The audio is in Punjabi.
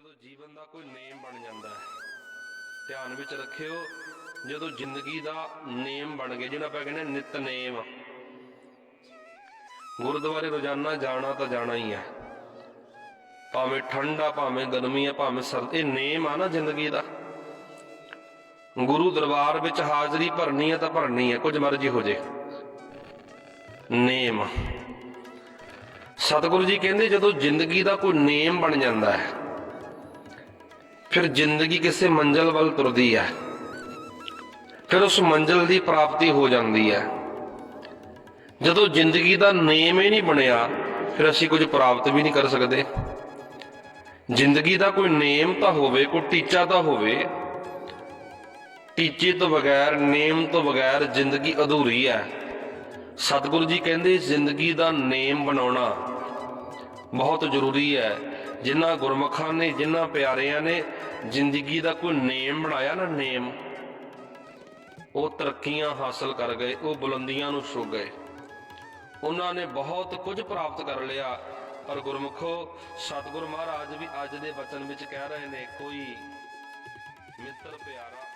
ਜਦੋਂ ਜੀਵਨ ਦਾ ਕੋਈ ਨੇਮ ਬਣ ਜਾਂਦਾ ਹੈ, ਧਿਆਨ ਵਿੱਚ ਰੱਖਿਓ, ਜਦੋਂ ਜ਼ਿੰਦਗੀ ਦਾ ਨੇਮ ਬਣ ਗਿਆ, ਜਿਹਨੂੰ ਆਪਾਂ ਕਹਿੰਦੇ ਨਿਤ ਨੇਮ। ਗੁਰਦੁਆਰੇ ਰੋਜ਼ਾਨਾ ਜਾਣਾ ਤਾਂ ਜਾਣਾ ਹੀ ਹੈ। ਭਾਵੇਂ ਠੰਡ ਆ, ਭਾਵੇਂ ਗਰਮੀ ਆ, ਭਾਵੇਂ ਸਰਦੀ, ਇਹ ਨੇਮ ਆ ਨਾ ਜ਼ਿੰਦਗੀ ਦਾ। ਗੁਰੂ ਦਰਬਾਰ ਵਿੱਚ ਹਾਜ਼ਰੀ ਭਰਨੀ ਹੈ ਤਾਂ ਭਰਨੀ ਹੈ ਕੁਝ ਮਰਜ਼ੀ ਹੋ ਜੇ। ਨੇਮ। ਸਤਿਗੁਰੂ ਜੀ ਕਹਿੰਦੇ ਜਦੋਂ ਜ਼ਿੰਦਗੀ ਦਾ ਕੋਈ ਨੇਮ ਬਣ ਜਾਂਦਾ ਹੈ ਫਿਰ ਜ਼ਿੰਦਗੀ ਕਿਸੇ ਮੰਜ਼ਲ ਵੱਲ ਤੁਰਦੀ ਹੈ। ਫਿਰ ਉਸ ਮੰਜ਼ਲ ਦੀ ਪ੍ਰਾਪਤੀ ਹੋ ਜਾਂਦੀ ਹੈ। ਜਦੋਂ ਜ਼ਿੰਦਗੀ ਦਾ ਨੇਮ ਹੀ ਨਹੀਂ ਬਣਿਆ, ਫਿਰ ਅਸੀਂ ਕੁਝ ਪ੍ਰਾਪਤ ਵੀ ਨਹੀਂ ਕਰ ਸਕਦੇ। ਜ਼ਿੰਦਗੀ ਦਾ ਕੋਈ ਨੇਮ ਤਾਂ ਹੋਵੇ, ਕੋਈ ਟੀਚਾ ਤਾਂ ਹੋਵੇ, ਟੀਚੇ ਤੋਂ ਬਗੈਰ ਨੇਮ ਤੋਂ ਬਗੈਰ ਜ਼ਿੰਦਗੀ ਅਧੂਰੀ ਹੈ। ਸਤਿਗੁਰੂ ਜੀ ਕਹਿੰਦੇ, ਜ਼ਿੰਦਗੀ ਦਾ ਨੇਮ ਬਣਾਉਣਾ ਬਹੁਤ ਜ਼ਰੂਰੀ ਹੈ। ਜਿਨ੍ਹਾਂ ਗੁਰਮੁਖਾਂ ਨੇ, ਜਿਨ੍ਹਾਂ ਪਿਆਰਿਆਂ ਨੇ ਜ਼ਿੰਦਗੀ ਦਾ ਕੋਈ ਨੇਮ ਬਣਾਇਆ ਨਾ, ਨੇਮ, ਉਹ ਤਰੱਕੀਆਂ ਹਾਸਲ ਕਰ ਗਏ, ਉਹ ਬੁਲੰਦੀਆਂ ਨੂੰ ਛੂ ਗਏ। ਉਹਨਾਂ ਨੇ ਬਹੁਤ ਕੁਝ ਪ੍ਰਾਪਤ ਕਰ ਲਿਆ, ਪਰ ਗੁਰਮੁਖੋ, ਸਤਿਗੁਰ ਮਹਾਰਾਜ ਵੀ ਅੱਜ ਦੇ ਬਚਨ ਵਿੱਚ ਕਹਿ ਰਹੇ ਨੇ, ਕੋਈ ਮਿੱਤਰ ਪਿਆਰਾ